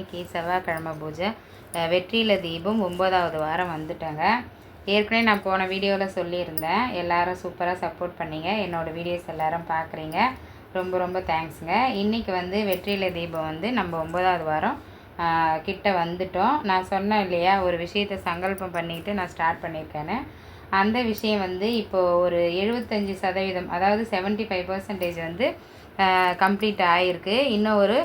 இன்றைக்கி செவ்வாய்க்கிழமை பூஜை. வெற்றியில் தீபம் ஒம்பதாவது வாரம் வந்துட்டாங்க. ஏற்கனவே நான் போன வீடியோவில் சொல்லியிருந்தேன். எல்லாரும் சூப்பராக சப்போர்ட் பண்ணிங்க. என்னோடய வீடியோஸ் எல்லாரும் பார்க்குறீங்க ரொம்ப ரொம்ப தேங்க்ஸுங்க இன்றைக்கி வந்து வெற்றியில் தீபம் வந்து நம்ம ஒம்பதாவது வாரம் கிட்ட வந்துட்டோம். நான் சொன்னேன் இல்லையா ஒரு விஷயத்தை சங்கல்பம் பண்ணிக்கிட்டு நான் ஸ்டார்ட் பண்ணியிருக்கேன்னு அந்த விஷயம் வந்து இப்போது ஒரு எழுபத்தஞ்சி சதவீதம் அதாவது செவன்ட்டி ஃபைவ் பர்சன்டேஜ் வந்து கம்ப்ளீட் ஆகிருக்கு இன்னும் ஒரு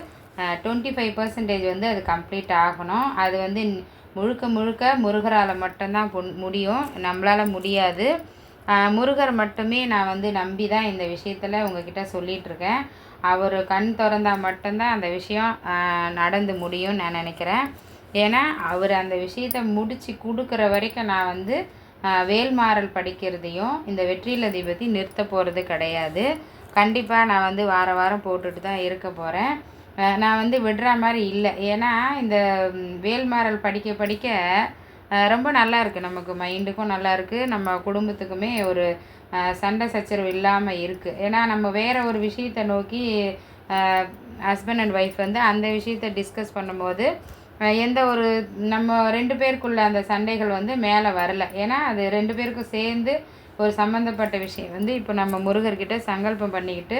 டுவெண்ட்டி ஃபைவ் பர்சன்டேஜ் வந்து அது கம்ப்ளீட் ஆகணும். அது வந்து முழுக்க முழுக்க முருகரால் மட்டும்தான் முடியும். நம்மளால் முடியாது. முருகர் மட்டுமே நான் வந்து நம்பி தான் இந்த விஷயத்தில் உங்ககிட்ட சொல்லிகிட்ருக்கேன் அவர் கண் திறந்தால் மட்டும்தான் அந்த விஷயம் நடந்து முடியும்னு நான் நினைக்கிறேன். ஏன்னா அவர் அந்த விஷயத்தை முடித்து கொடுக்குற வரைக்கும் நான் வந்து வேல்மாறல் படிக்கிறதையும் இந்த வெற்றியில தீபத்தை நிறுத்த போகிறது கிடையாது. கண்டிப்பாக நான் வந்து வார வாரம் போட்டுட்டு தான் இருக்க போகிறேன் நான் வந்து விடுற மாதிரி இல்லை. ஏன்னா இந்த வேல்மாறல் படிக்க படிக்க ரொம்ப நல்லா இருக்குது நமக்கு. மைண்டுக்கும் நல்லா இருக்குது நம்ம குடும்பத்துக்குமே ஒரு சண்டை சச்சரவு இல்லாமல் இருக்குது ஏன்னா நம்ம வேறு ஒரு விஷயத்தை நோக்கி ஹஸ்பண்ட் அண்ட் ஒய்ஃப் வந்து அந்த விஷயத்தை டிஸ்கஸ் பண்ணும்போது எந்த ஒரு நம்ம ரெண்டு பேருக்குள்ள அந்த சண்டைகள் வந்து மேலே வரல. ஏன்னா அது ரெண்டு பேருக்கும் சேர்ந்து ஒரு சம்மந்தப்பட்ட விஷயம். வந்து இப்போ நம்ம முருகர்கிட்ட சங்கல்பம் பண்ணிக்கிட்டு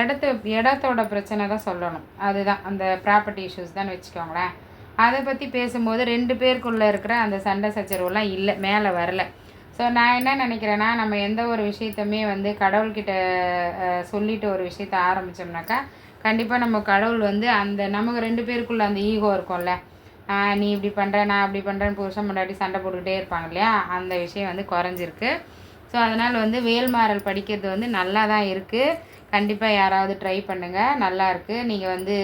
இடத்து இடத்தோட பிரச்சனை தான் சொல்லணும். அதுதான் அந்த ப்ராப்பர்ட்டி இஷ்யூஸ் தான் வச்சுக்கோங்களேன். அதை பற்றி பேசும்போது ரெண்டு பேருக்குள்ளே இருக்கிற அந்த சண்டை சச்சரவுலாம் இல்லை மேலே வரல. ஸோ நான் என்ன நினைக்கிறேன்னா நம்ம எந்த ஒரு விஷயத்தையுமே வந்து கடவுள்கிட்ட சொல்லிட்டு ஒரு விஷயத்த ஆரம்பித்தோம்னாக்கா கண்டிப்பாக நம்ம கடவுள் வந்து அந்த நமக்கு ரெண்டு பேருக்குள்ளே அந்த ஈகோ இருக்கும்ல. நீ இப்படி பண்ணுற நான் அப்படி பண்ணுறேன்னு புருஷன் முன்னாடி சண்டை போட்டுக்கிட்டே இருப்பாங்க இல்லையா? அந்த விஷயம் வந்து குறைஞ்சிருக்கு. ஸோ அதனால் வந்து வேல்மாறல் படிக்கிறது வந்து நல்லா தான் இருக்குது கண்டிப்பாக யாராவது ட்ரை பண்ணுங்கள் நல்லா இருக்குது நீங்கள் வந்து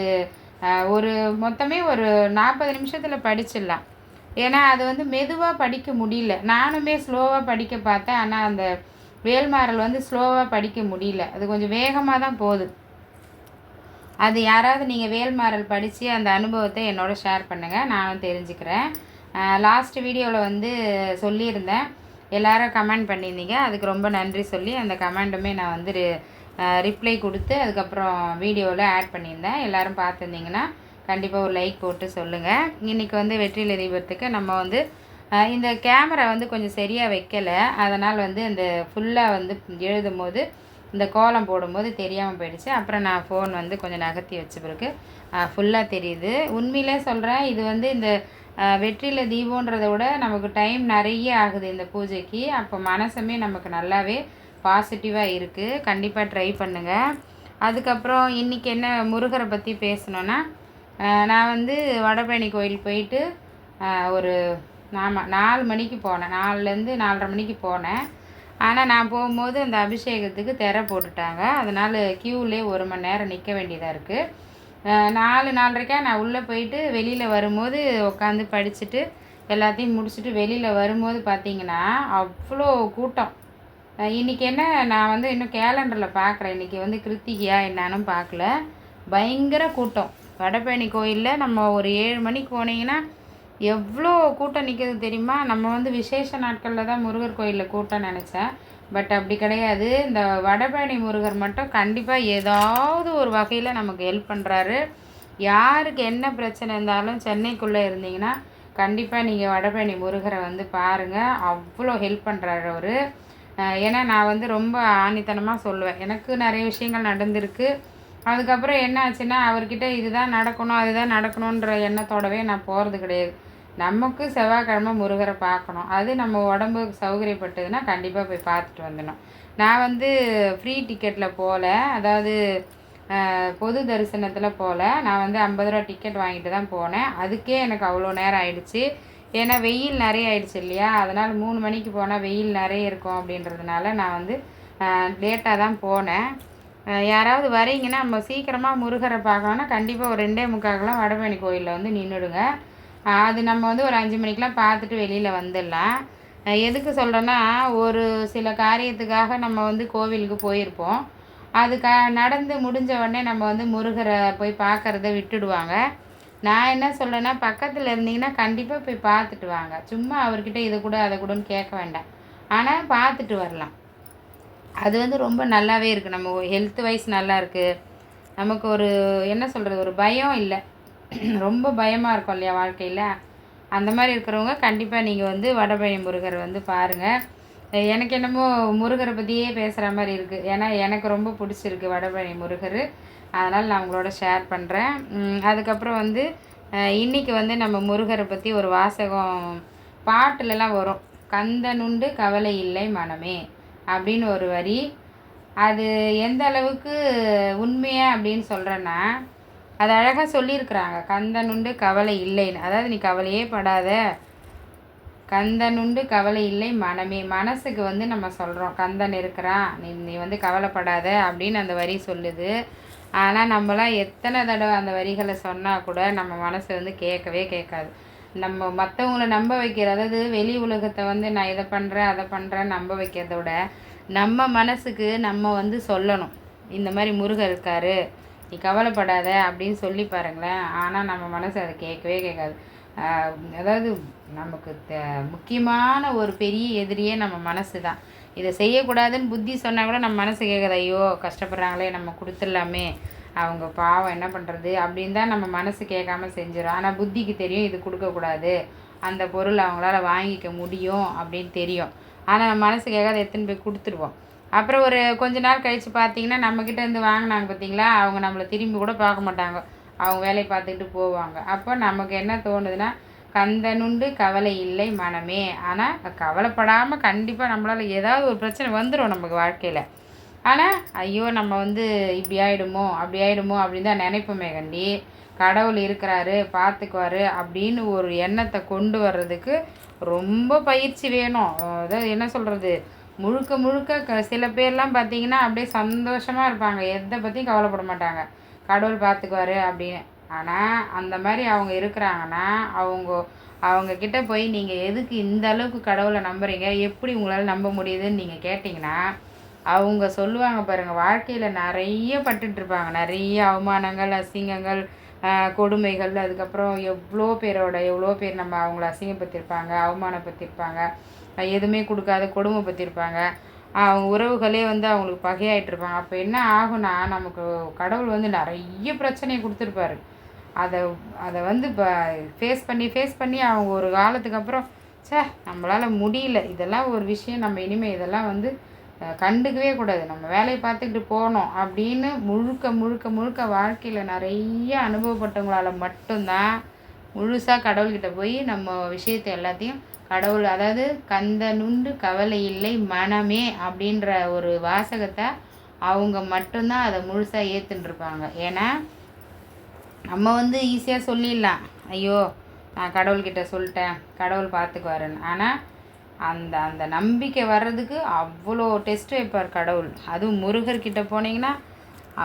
ஒரு மொத்தமே ஒரு நாற்பது நிமிஷத்தில் படிச்சிடலாம். ஏன்னா அது வந்து மெதுவாக படிக்க முடியல. நானுமே ஸ்லோவாக படிக்க பார்த்தேன். ஆனால் அந்த வேல்மாறல் வந்து ஸ்லோவாக படிக்க முடியல. அது கொஞ்சம் வேகமாக தான் போகுது. அது யாராவது நீங்கள் வேல்மாறல் படித்து அந்த அனுபவத்தை என்னோட ஷேர் பண்ணுங்கள் நானும் தெரிஞ்சுக்கிறேன். லாஸ்ட் வீடியோவில் வந்து சொல்லியிருந்தேன். எல்லாரும் கமெண்ட் பண்ணியிருந்தீங்க. அதுக்கு ரொம்ப நன்றி சொல்லி அந்த கமெண்ட்டுமே நான் வந்து ரிப்ளை கொடுத்து அதுக்கப்புறம் வீடியோவில் ஆட் பண்ணியிருந்தேன். எல்லோரும் பார்த்துருந்தீங்கன்னா கண்டிப்பாக ஒரு லைக் போட்டு சொல்லுங்கள் இன்றைக்கி வந்து வெற்றியில் தீபத்துக்கு நம்ம வந்து இந்த கேமரா வந்து கொஞ்சம் சரியாக வைக்கலை. அதனால் வந்து அந்த ஃபுல்லாக வந்து எழுதும் போது இந்த கோலம் போடும்போது தெரியாமல் போயிடுச்சு. அப்புறம் நான் ஃபோன் வந்து கொஞ்சம் நகர்த்தி வச்ச பிறகு ஃபுல்லாக தெரியுது. உண்மையிலே சொல்கிறேன் இது வந்து இந்த வெற்றியில் தீபன்றதை விட நமக்கு டைம் நிறைய ஆகுது இந்த பூஜைக்கு. அப்போ மனசுமே நமக்கு நல்லாவே பாசிட்டிவாக இருக்குது கண்டிப்பாக ட்ரை பண்ணுங்கள் அதுக்கப்புறம் இன்றைக்கி என்ன முருகரை பற்றி பேசணுன்னா நான் வந்து வடபழனி கோயில் போயிட்டு ஒரு ஆமாம் நாலு மணிக்கு போனேன். நாலுலேருந்து நாலரை மணிக்கு போனேன். ஆனால் நான் போகும்போது அந்த அபிஷேகத்துக்கு திரை போட்டுட்டாங்க. அதனால் க்யூவிலே ஒரு மணி நேரம் நிற்க வேண்டியதாக இருக்குது நாலு நாலரைக்கா நான் உள்ளே போயிட்டு வெளியில் வரும்போது உட்காந்து படிச்சுட்டு எல்லாத்தையும் முடிச்சுட்டு வெளியில் வரும்போது பார்த்திங்கன்னா அவ்வளோ கூட்டம். இன்றைக்கி என்ன நான் வந்து இன்னும் கேலண்டரில் பார்க்குறேன் இன்றைக்கி வந்து கிருத்திகையா என்னான்னு பார்க்கல. பயங்கர கூட்டம். வடபழனி கோயிலில் நம்ம ஒரு ஏழு மணிக்கு போனீங்கன்னா எவ்வளோ கூட்டம் நிற்கிறது தெரியுமா? நம்ம வந்து விசேஷ நாட்களில் தான் முருகர் கோயிலில் கூட்டம் நினச்சேன். பட் அப்படி கிடையாது. இந்த வடபழனி முருகர் மட்டும் கண்டிப்பாக ஏதாவது ஒரு வகையில் நமக்கு ஹெல்ப் பண்ணுறாரு யாருக்கு என்ன பிரச்சனை இருந்தாலும் சென்னைக்குள்ளே இருந்தீங்கன்னா கண்டிப்பாக நீங்கள் வடபழனி முருகரை வந்து பாருங்கள் அவ்வளோ ஹெல்ப் பண்ணுறாரு அவர். ஏன்னா நான் வந்து ரொம்ப ஆணித்தனமாக சொல்லுவேன். எனக்கு நிறைய விஷயங்கள் நடந்திருக்கு. அதுக்கப்புறம் என்ன ஆச்சுன்னா அவர்கிட்ட இதுதான் நடக்கணும் அதுதான் நடக்கணுன்ற எண்ணத்தோடவே நான் போகிறது கிடையாது. நமக்கு செவ்வாய்க்கிழமை முருகரை பார்க்கணும். அது நம்ம உடம்புக்கு சௌகரியப்பட்டதுன்னா கண்டிப்பாக போய் பார்த்துட்டு வந்துடணும். நான் வந்து ஃப்ரீ டிக்கெட்டில் போகல அதாவது பொது தரிசனத்தில் போகல நான் வந்து ஐம்பது ரூபா டிக்கெட் வாங்கிட்டு தான் போனேன். அதுக்கே எனக்கு அவ்வளோ நேரம் ஆயிடுச்சு. ஏன்னா வெயில் நிறைய ஆயிடுச்சு இல்லையா? அதனால் மூணு மணிக்கு போனால் வெயில் நிறைய இருக்கும் அப்படின்றதுனால நான் வந்து லேட்டாக தான் போனேன். யாராவது வரீங்கன்னா நம்ம சீக்கிரமாக முருகரை பார்க்கணுன்னா கண்டிப்பாக ஒரு ரெண்டே முக்காக்கெலாம் வடபழனி கோயிலில் வந்து நின்றுடுங்க அது நம்ம வந்து ஒரு அஞ்சு மணிக்கெலாம் பார்த்துட்டு வெளியில் வந்துடலாம். எதுக்கு சொல்கிறேன்னா ஒரு சில காரியத்துக்காக நம்ம வந்து கோவிலுக்கு போயிருப்போம். அது க நடந்து முடிஞ்ச உடனே நம்ம வந்து முருகரை போய் பார்க்குறத விட்டுடுவாங்க. நான் என்ன சொல்கிறேன்னா பக்கத்தில் இருந்தீங்கன்னா கண்டிப்பாக போய் பார்த்துட்டு வாங்க. சும்மா அவர்கிட்ட இதை கூட அதை கூடன்னு கேட்க வேண்டாம். ஆனால் பார்த்துட்டு வரலாம். அது வந்து ரொம்ப நல்லாவே இருக்குது நம்ம ஹெல்த் வைஸ் நல்லா இருக்குது நமக்கு ஒரு என்ன சொல்கிறது ஒரு பயம் இல்லை. ரொம்ப பயமாக இருக்கும் இல்லையா வாழ்க்கையில்? அந்த மாதிரி இருக்கிறவங்க கண்டிப்பாக நீங்கள் வந்து வடபழனி முருகர் வந்து பாருங்கள் எனக்கு என்னமோ முருகரை பற்றியே பேசுகிற மாதிரி இருக்குது ஏன்னா எனக்கு ரொம்ப பிடிச்சிருக்கு வடபழனி முருகர். அதனால் நான் உங்களோட ஷேர் பண்ணுறேன் அதுக்கப்புறம் வந்து இன்றைக்கி வந்து நம்ம முருகரை பற்றி ஒரு வாசகம் பாட்டுலலாம் வரும். கந்தனுண்டு கவலை இல்லை மனமே அப்படின்னு ஒரு வரி. அது எந்த அளவுக்கு உண்மையாக அப்படின்னு சொல்கிறேன்னா அது அழகாக சொல்லியிருக்கிறாங்க. கந்தனுண்டு கவலை இல்லைன்னு. அதாவது நீ கவலையே படாத. கந்தனுண்டு கவலை இல்லை மனமே. மனசுக்கு வந்து நம்ம சொல்கிறோம் கந்தன் இருக்கிறான். நீ நீ வந்து கவலைப்படாத அப்படின்னு அந்த வரி சொல்லுது. ஆனால் நம்மளாம் எத்தனை தடவை அந்த வரிகளை சொன்னால் கூட நம்ம மனசு வந்து கேட்கவே கேட்காது. நம்ம மற்றவங்கள நம்ப வைக்கிற அதாவது வெளி உலகத்தை வந்து நான் இதை பண்ணுறேன் அதை பண்ணுறேன் நம்ப வைக்கிறத விட நம்ம மனசுக்கு நம்ம வந்து சொல்லணும். இந்த மாதிரி முருகர் இருக்கார். நீ கவலைப்படாத அப்படின்னு சொல்லி பாருங்களேன். ஆனால் நம்ம மனசு அதை கேட்கவே கேட்காது. அதாவது நமக்கு த முக்கியமான ஒரு பெரிய எதிரியே நம்ம மனசு தான். இதை செய்யக்கூடாதுன்னு புத்தி சொன்னால் கூட நம்ம மனசு கேட்குது. ஐயோ கஷ்டப்படுறாங்களே நம்ம கொடுத்துடலாமே. அவங்க பாவம் என்ன பண்ணுறது அப்படின்னு தான் நம்ம மனசு கேட்காம செஞ்சிடும் ஆனால் புத்திக்கு தெரியும் இது கொடுக்கக்கூடாது. அந்த பொருள் அவங்களால வாங்கிக்க முடியும் அப்படின்னு தெரியும். ஆனால் நம்ம மனசு கேட்காத எடுத்துன்னு போய் கொடுத்துருவோம். அப்புறம் ஒரு கொஞ்ச நாள் கழித்து பார்த்தீங்கன்னா நம்மக்கிட்ட இருந்து வாங்கினாங்க பார்த்தீங்களா அவங்க நம்மளை திரும்பி கூட பார்க்க மாட்டாங்க. அவங்க வேலையை பார்த்துக்கிட்டு போவாங்க. அப்போ நமக்கு என்ன தோணுதுன்னா கந்தனுண்டு கவலை இல்லை மனமே. ஆனால் கவலைப்படாமல் கண்டிப்பாக நம்மளால் ஏதாவது ஒரு பிரச்சனை வந்துடும் நமக்கு வாழ்க்கையில். ஆனால் ஐயோ நம்ம வந்து இப்படி ஆகிடுமோ அப்படி ஆகிடுமோ அப்படின்னு தான் நினைப்போமே கண்டி. கடவுள் இருக்கிறாரு பார்த்துக்குவாரு அப்படின்னு ஒரு எண்ணத்தை கொண்டு வர்றதுக்கு ரொம்ப பயிற்சி வேணும். அதாவது என்ன சொல்கிறது முழுக்க முழுக்க க சில பேர்லாம் பார்த்தீங்கன்னா அப்படியே சந்தோஷமாக இருப்பாங்க. எதை பற்றியும் கவலைப்பட மாட்டாங்க. கடவுள் பார்த்துக்குவாரு அப்படின்னு. ஆனால் அந்த மாதிரி அவங்க இருக்கிறாங்கன்னா அவங்க அவங்கக்கிட்ட போய் நீங்கள் எதுக்கு இந்த அளவுக்கு கடவுளை நம்புறீங்க? எப்படி உங்களால் நம்ப முடியுதுன்னு நீங்கள் கேட்டிங்கன்னா அவங்க சொல்லுவாங்க பாருங்கள் வாழ்க்கையில் நிறைய பட்டுட்ருப்பாங்க நிறைய அவமானங்கள் அசிங்கங்கள் கொடுமைகள் அதுக்கப்புறம் எவ்வளோ பேரோட எவ்வளோ பேர் நம்ம அவங்கள அசிங்கப்படுத்தியிருப்பாங்க அவமானப்படுத்தியிருப்பாங்க. எதுவுமே கொடுக்காத கொடுமைப்படுத்தியிருப்பாங்க அவங்க உறவுகளே வந்து அவங்களுக்கு பகையாயிட்டிருப்பாங்க அப்போ என்ன ஆகும்னா நமக்கு கடவுள் வந்து நிறைய பிரச்சனையை கொடுத்துருப்பாரு. அதை அதை வந்து இப்போ ஃபேஸ் பண்ணி ஃபேஸ் பண்ணி அவங்க ஒரு காலத்துக்கு அப்புறம் சே நம்மளால் முடியல. இதெல்லாம் ஒரு விஷயம். நம்ம இனிமேல் இதெல்லாம் வந்து கண்டுக்கவே கூடாது. நம்ம வேலையை பார்த்துக்கிட்டு போகணும் அப்படின்னு முழுக்க முழுக்க முழுக்க வாழ்க்கையில் நிறைய அனுபவப்பட்டவங்களால மட்டும்தான் முழுசாக கடவுள்கிட்ட போய் நம்ம விஷயத்தை எல்லாத்தையும் கடவுள் அதாவது கந்த நுண்டு கவலை இல்லை மனமே அப்படின்ற ஒரு வாசகத்தை அவங்க மட்டும்தான் அதை முழுசாக ஏற்றுன்ருப்பாங்க ஏன்னா நம்ம வந்து ஈஸியாக சொல்லிடலாம். ஐயோ நான் கடவுள்கிட்ட சொல்லிட்டேன் கடவுள் பார்த்துக்குவாருன்னு ஆனால் அந்த அந்த நம்பிக்கை வர்றதுக்கு அவ்வளோ டெஸ்ட் வைப்பார் கடவுள். அதுவும் முருகர்கிட்ட போனீங்கன்னா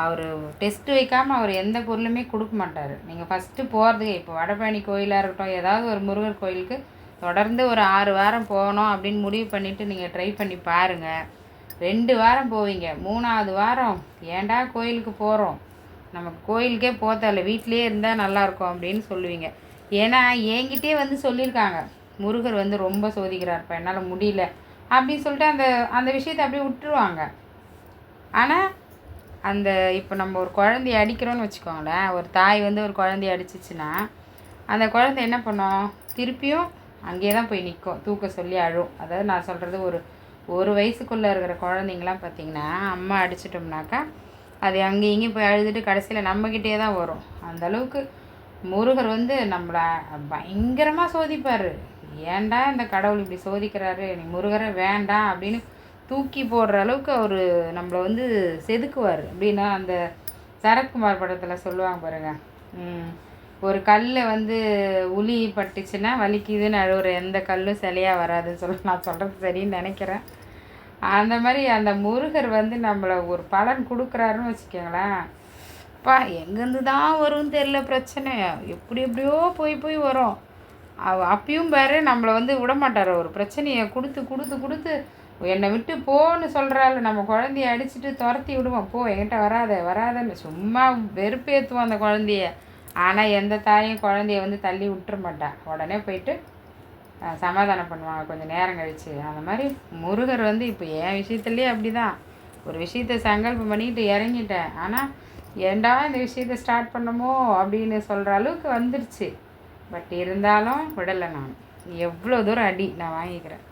அவர் டெஸ்ட்டு வைக்காமல் அவர் எந்த பொருளுமே கொடுக்க மாட்டார். நீங்கள் ஃபஸ்ட்டு போகிறதுக்கு இப்போ வடபழனி கோயிலாக இருக்கட்டும் ஏதாவது ஒரு முருகர் கோயிலுக்கு தொடர்ந்து ஒரு ஆறு வாரம் போகணும் அப்படின்னு முடிவு பண்ணிவிட்டு நீங்கள் ட்ரை பண்ணி பாருங்கள் ரெண்டு வாரம் போவீங்க. மூணாவது வாரம் ஏண்டா கோயிலுக்கு போகிறோம் நமக்கு கோயிலுக்கே போத்தல வீட்லேயே இருந்தால் நல்லாயிருக்கும் அப்படின்னு சொல்லுவீங்க. ஏன்னா என்கிட்டே வந்து சொல்லியிருக்காங்க. முருகர் வந்து ரொம்ப சோதிக்கிறார்ப்பா என்னால் முடியல அப்படின்னு சொல்லிட்டு அந்த அந்த விஷயத்தை அப்படியே விட்டுருவாங்க. ஆனால் அந்த இப்போ நம்ம ஒரு குழந்தைய அடிக்கிறோன்னு வச்சுக்கோங்களேன். ஒரு தாய் வந்து ஒரு குழந்தைய அடிச்சிச்சின்னா அந்த குழந்தை என்ன பண்ணோம்? திருப்பியும் அங்கேயே தான் போய் நிற்கும் தூக்க சொல்லி அழும். அதாவது நான் சொல்கிறது ஒரு ஒரு வயசுக்குள்ளே இருக்கிற குழந்தைங்களாம் பார்த்திங்கன்னா அம்மா அடிச்சிட்டோம்னாக்கா அது அங்கே இங்கேயும் போய் அழுதுட்டு கடைசியில் நம்மக்கிட்டே தான் வரும். அந்தளவுக்கு முருகர் வந்து நம்மளை பயங்கரமாக சோதிப்பார். ஏன்டா இந்த கடவுள் இப்படி சோதிக்கிறாரு? நீ முருகரை வேண்டாம் அப்படின்னு தூக்கி போடுற அளவுக்கு அவர் நம்மளை வந்து செதுக்குவார். அப்படின்னா அந்த சரத்குமார் படத்தில் சொல்லுவாங்க பாருங்கள் ஒரு கல் வந்து உளி பட்டுச்சுன்னா வலிக்குதுன்னு அழுகுற எந்த கல்லும் சிலையாக வராதுன்னு சொல்ல நான் சொல்கிறது சரின்னு நினைக்கிறேன். அந்த மாதிரி அந்த முருகர் வந்து நம்மளை ஒரு பலன் கொடுக்குறாருன்னு வச்சுக்கோங்களேன். அப்பா எங்கேருந்து தான் வரும்னு தெரில பிரச்சனை. எப்படி எப்படியோ போய் போய் வரும். அப்பயும் பாரு நம்மளை வந்து விடமாட்டார் ஒரு பிரச்சனையை கொடுத்து கொடுத்து கொடுத்து என்னை விட்டு போன்னு சொல்கிறாள் நம்ம குழந்தைய அடிச்சுட்டு துரத்தி விடுவோம். போ என்கிட்ட வராத வராதன்னு சும்மா வெறுப்பேற்றுவோம் அந்த குழந்தைய. ஆனால் எந்த தாயும் குழந்தைய வந்து தள்ளி விட்டுற மாட்டான் உடனே போயிட்டு சமாதானம் பண்ணுவாங்க. கொஞ்சம் நேரம் கழித்து அந்த மாதிரி முருகர் வந்து இப்போ என் விஷயத்துலேயே அப்படி தான் ஒரு விஷயத்த சங்கல்பம் பண்ணிக்கிட்டு இறங்கிட்டேன். ஆனால் ஏன்டா இந்த விஷயத்த ஸ்டார்ட் பண்ணமோ அப்படின்னு சொல்கிற அளவுக்கு வந்துருச்சு. பட் இருந்தாலும் விடலை நான். எவ்வளோ தூரம் அடி நான் வாங்கிக்கிறேன்.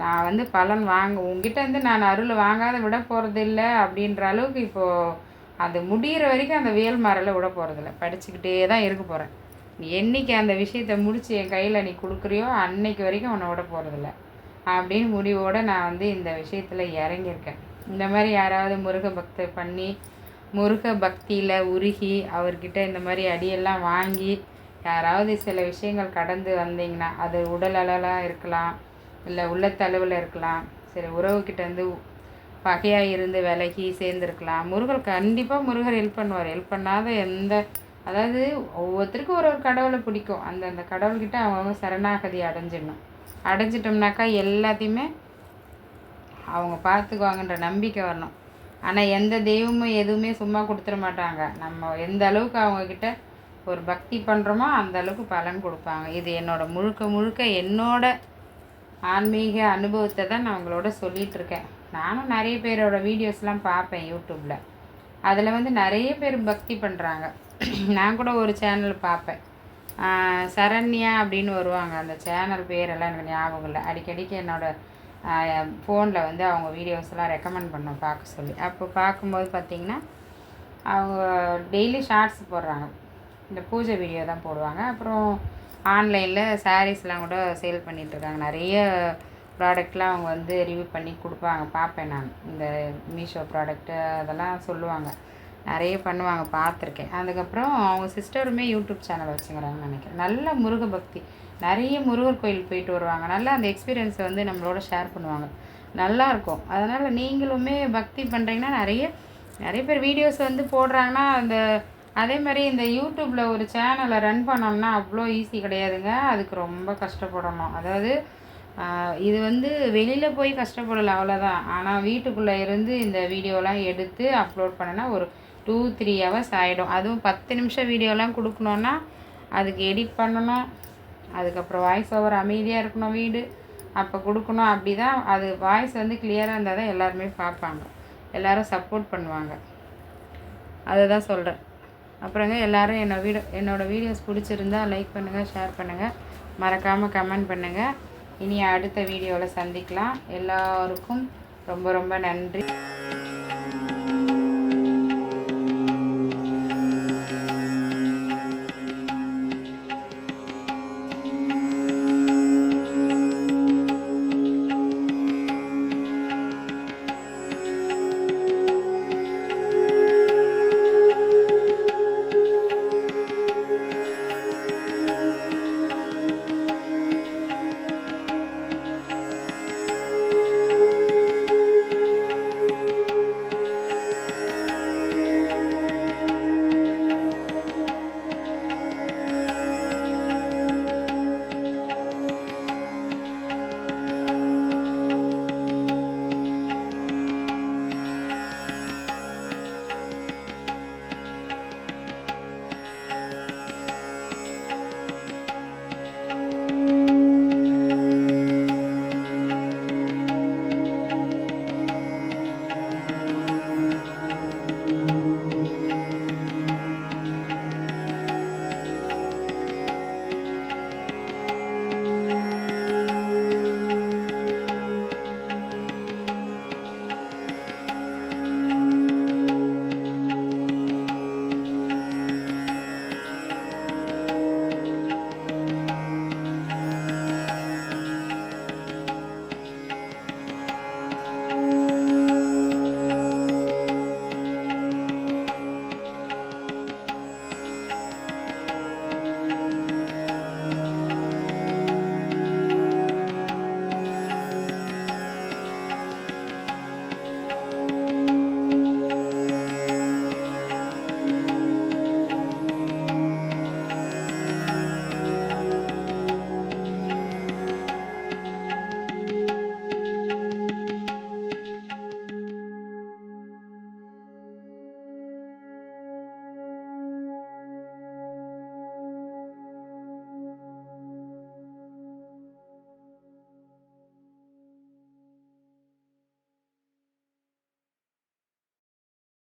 நான் வந்து பலன் வாங்க உங்ககிட்ட வந்து நான் அருள் வாங்காத விட போகிறது இல்லை அப்படின்ற அளவுக்கு இப்போது அது முடிகிற வரைக்கும் அந்த வேல் மரல விட போகிறதில்ல படிச்சுக்கிட்டே தான் இருக்க போகிறேன் நீ என்றைக்கு அந்த விஷயத்த முடித்து என் கையில் நீ கொடுக்குறியோ அன்னைக்கு வரைக்கும் உன்னை விட போகிறதில்ல அப்படின்னு முடிவோடு நான் வந்து இந்த விஷயத்தில் இறங்கியிருக்கேன். இந்த மாதிரி யாராவது முருக பக்தி பண்ணி முருக பக்தியில் உருகி அவர்கிட்ட இந்த மாதிரி அடியெல்லாம் வாங்கி யாராவது சில விஷயங்கள் கடந்து வந்தீங்கன்னா அது உடல் அளவில் இருக்கலாம் இல்லை உள்ளத்தளவில் இருக்கலாம் சரி உறவுக்கிட்ட வந்து பகையாக இருந்து விலகி சேர்ந்துருக்கலாம். முருகர் கண்டிப்பாக முருகர் ஹெல்ப் பண்ணுவார். ஹெல்ப் பண்ணாத எந்த அதாவது ஒவ்வொருத்தருக்கும் ஒரு ஒரு கடவுளை பிடிக்கும். அந்த அந்த கடவுள்கிட்ட அவங்கவுங்க சரணாகதி அடைஞ்சிடணும். அடைஞ்சிட்டோம்னாக்கா எல்லாத்தையுமே அவங்க பார்த்துக்குவாங்கன்ற நம்பிக்கை வரணும். ஆனால் எந்த தெய்வமும் எதுவுமே சும்மா கொடுத்துட மாட்டாங்க. நம்ம எந்த அளவுக்கு அவங்கக்கிட்ட ஒரு பக்தி பண்ணுறோமோ அந்த அளவுக்கு பலன் கொடுப்பாங்க. இது என்னோட முழுக்க முழுக்க என்னோட ஆன்மீக அனுபவத்தை தான் நான் உங்களோட சொல்லிகிட்ருக்கேன் நானும் நிறைய பேரோட வீடியோஸ்லாம் பார்ப்பேன் யூடியூப்பில் அதில் வந்து நிறைய பேர் பக்தி பண்ணுறாங்க நான் கூட ஒரு சேனல் பார்ப்பேன். சரண்யா அப்படின்னு வருவாங்க. அந்த சேனல் பேரெல்லாம் எனக்கு ஞாபகம் இல்லை. அடிக்கடிக்கு என்னோடய ஃபோனில் வந்து அவங்க வீடியோஸ்லாம் ரெக்கமெண்ட் பண்ணோம் பார்க்க சொல்லி. அப்போ பார்க்கும்போது பார்த்திங்கன்னா அவங்க டெய்லி ஷார்ட்ஸ் போடுறாங்க. இந்த பூஜை வீடியோ தான் போடுவாங்க. அப்புறம் ஆன்லைனில் சாரீஸ்லாம் கூட சேல் பண்ணிகிட்ருக்காங்க நிறைய ப்ராடக்ட்லாம் அவங்க வந்து ரிவ்யூ பண்ணி கொடுப்பாங்க. பார்ப்பேன் நான். இந்த மீஷோ ப்ராடக்ட்டு அதெல்லாம் சொல்லுவாங்க. நிறைய பண்ணுவாங்க. பார்த்துருக்கேன். அதுக்கப்புறம் அவங்க சிஸ்டருமே யூடியூப் சேனல் வச்சுக்கிறாங்கன்னு நினைக்கிறேன். நல்ல முருக பக்தி. நிறைய முருகர் கோயில் போயிட்டு வருவாங்க. நல்லா அந்த எக்ஸ்பீரியன்ஸை வந்து நம்மளோட ஷேர் பண்ணுவாங்க. நல்லாயிருக்கும் அதனால் நீங்களுமே பக்தி பண்ணுறீங்கன்னா நிறைய நிறைய பேர் வீடியோஸ் வந்து போடுறாங்கன்னா அந்த அதே மாதிரி இந்த யூடியூப்பில் ஒரு சேனலை ரன் பண்ணோம்னா அவ்வளோ ஈஸி கிடையாதுங்க. அதுக்கு ரொம்ப கஷ்டப்படணும். அதாவது இது வந்து வெளியில் போய் கஷ்டப்படலை அவ்வளோதான் ஆனால் வீட்டுக்குள்ளே இருந்து இந்த வீடியோலாம் எடுத்து அப்லோட் பண்ணனா ஒரு டூ த்ரீ ஹவர்ஸ் ஆகிடும் அதுவும் பத்து நிமிஷம் வீடியோலாம் கொடுக்கணுன்னா அதுக்கு எடிட் பண்ணணும். அதுக்கப்புறம் வாய்ஸ் ஓவர் அமைதியாக இருக்கணும் வீடு. அப்போ கொடுக்கணும். அப்படி தான் அது வாய்ஸ் வந்து கிளியராக இருந்தால் தான் எல்லாருமே பார்ப்பாங்க. எல்லோரும் சப்போர்ட் பண்ணுவாங்க. அதை தான் சொல்கிறேன் அப்புறங்க எல்லோரும் என்னோட வீடியோ என்னோடய வீடியோஸ் பிடிச்சிருந்தா லைக் பண்ணுங்கள் ஷேர் பண்ணுங்கள் மறக்காமல் கமெண்ட் பண்ணுங்கள் இனி அடுத்த வீடியோவில் சந்திக்கலாம். எல்லோருக்கும் ரொம்ப ரொம்ப நன்றி.